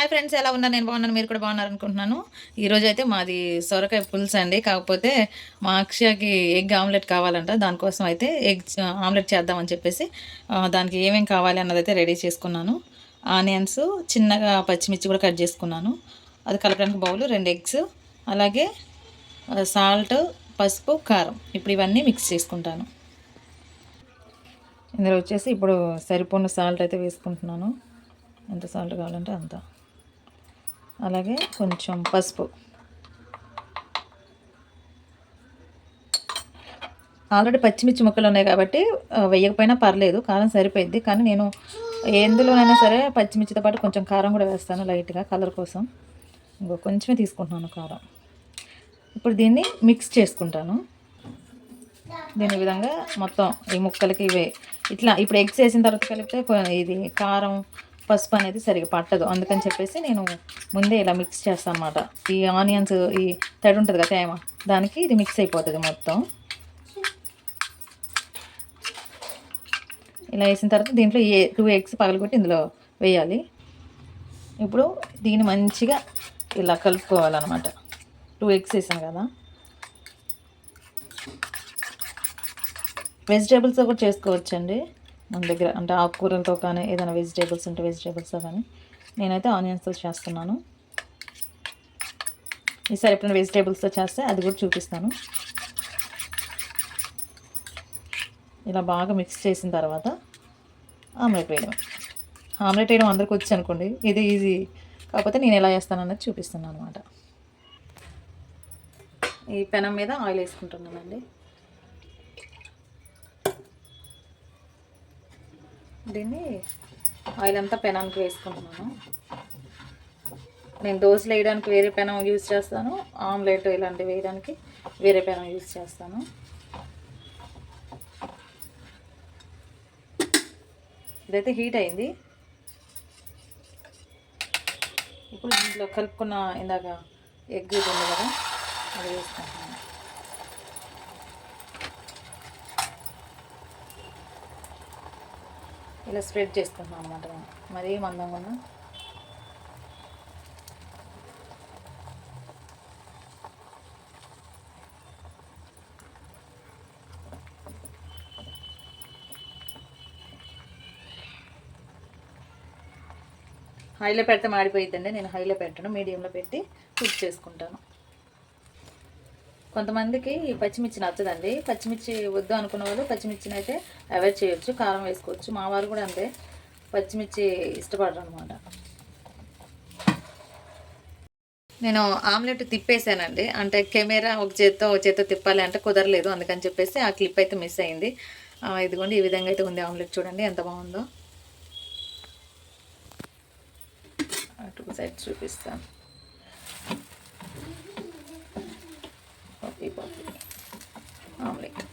Hi friends ఎలా ఉన్నారు? నేను బాగున్నాను మీరు కూడా బాగున్నారు అనుకుంటున్నాను. ఈరోజు అయితే మాది సొరకాయ పులుసు అండి. కాకపోతే మా అక్షయకి ఎగ్ ఆమ్లెట్ కావాలంట. దానికోసం అయితే ఎగ్ ఆమ్లెట్ చేద్దామని చెప్పేసి దానికి ఏమేమి కావాలి అన్నది అయితే రెడీ చేసుకున్నాను. ఆనియన్స్ చిన్నగా పచ్చిమిర్చి కూడా కట్ చేసుకున్నాను. అది కలపడానికి బౌలు రెండు ఎగ్స్ అలాగే సాల్ట్ పసుపు కారం. ఇప్పుడు ఇవన్నీ మిక్స్ చేసుకుంటాను. ఇందులో వచ్చేసి ఇప్పుడు సరిపోయిన సాల్ట్ అయితే వేసుకుంటున్నాను. ఎంత సాల్ట్ కావాలంటే అంత. అలాగే కొంచెం పసుపు. ఆల్రెడీ పచ్చిమిర్చి ముక్కలు ఉన్నాయి కాబట్టి వేయకపోయినా పర్లేదు కారం సరిపోయింది. కానీ నేను ఎందులోనైనా సరే పచ్చిమిర్చితో పాటు కొంచెం కారం కూడా వేస్తాను లైట్గా కలర్ కోసం. ఇంకో కొంచెమే తీసుకుంటున్నాను కారం. ఇప్పుడు దీన్ని మిక్స్ చేసుకుంటాను. దీని విధంగా మొత్తం ఈ ముక్కలకి ఇవే. ఇట్లా ఇప్పుడు ఎగ్స్ వేసిన తర్వాత కలిపితే ఇది కారం పసుపు అనేది సరిగా పట్టదు. అందుకని చెప్పేసి నేను ముందే ఇలా మిక్స్ చేస్తాను అనమాట ఈ ఆనియన్స్ ఈ తడి ఉంటుంది కదా తేమ దానికి ఇది మిక్స్ అయిపోతుంది మొత్తం. ఇలా వేసిన తర్వాత దీంట్లో ఏ టూ ఎగ్స్ పగలగొట్టి ఇందులో వేయాలి. ఇప్పుడు దీన్ని మంచిగా ఇలా కలుపుకోవాలన్నమాట. టూ ఎగ్స్ వేసాను కదా. వెజిటేబుల్స్ కూడా చేసుకోవచ్చండి. మన దగ్గర అంటే ఆకుకూరలతో కానీ ఏదైనా వెజిటేబుల్స్ ఉంటే వెజిటేబుల్స్తో కానీ నేనైతే ఆనియన్స్తో చేస్తున్నాను. ఈసారి ఎప్పుడైనా వెజిటేబుల్స్తో చేస్తే అది కూడా చూపిస్తాను. ఇలా బాగా మిక్స్ చేసిన తర్వాత ఆమ్లెట్ వేయడం ఆమ్లెట్ వేయడం అందరికి వచ్చి అనుకోండి ఇది ఈజీ. కాకపోతే నేను ఎలా చేస్తాను అన్నది చూపిస్తున్నాను అనమాట ఈ పెనం మీద ఆయిల్ వేసుకుంటున్నానండి. దీన్ని ఆయిల్ అంతా పెనానికి వేసుకుంటున్నాను. నేను దోశలు వేయడానికి వేరే పెనం యూజ్ చేస్తాను ఆమ్లెట్ ఇలాంటివి వేయడానికి వేరే పెనం యూజ్ చేస్తాను. ఇదైతే హీట్ అయింది. ఇప్పుడు దీంట్లో కలుపుకున్న ఇందాక ఎగ్ ఇది ఉంది కదా అది వేసుకుంటాను ఇలా స్ప్రెడ్ చేసుకుంటున్నాం అనమాట మరీ మందంగా హైలో పెడితే మాడిపోయిద్దండి నేను హైలో పెట్టను. మీడియంలో పెట్టి కుక్ చేసుకుంటాను. కొంతమందికి ఈ పచ్చిమిర్చి నచ్చదండి. పచ్చిమిర్చి వద్దు అనుకున్న వాళ్ళు పచ్చిమిర్చిని అయితే అవాయిడ్ చేయొచ్చు కారం వేసుకోవచ్చు. మా వారు కూడా అంతే పచ్చిమిర్చి ఇష్టపడరు అనమాట నేను ఆమ్లెట్ తిప్పేసానండి అంటే కెమెరా ఒక చేత్తో ఒక చేత్తో తిప్పాలి అంటే కుదరలేదు. అందుకని చెప్పేసి ఆ క్లిప్ అయితే మిస్ అయింది. ఇదిగోండి ఈ విధంగా అయితే ఉంది ఆమ్లెట్ చూడండి ఎంత బాగుందో. అటు సైడ్ చూపిస్తాను. coffee omelette.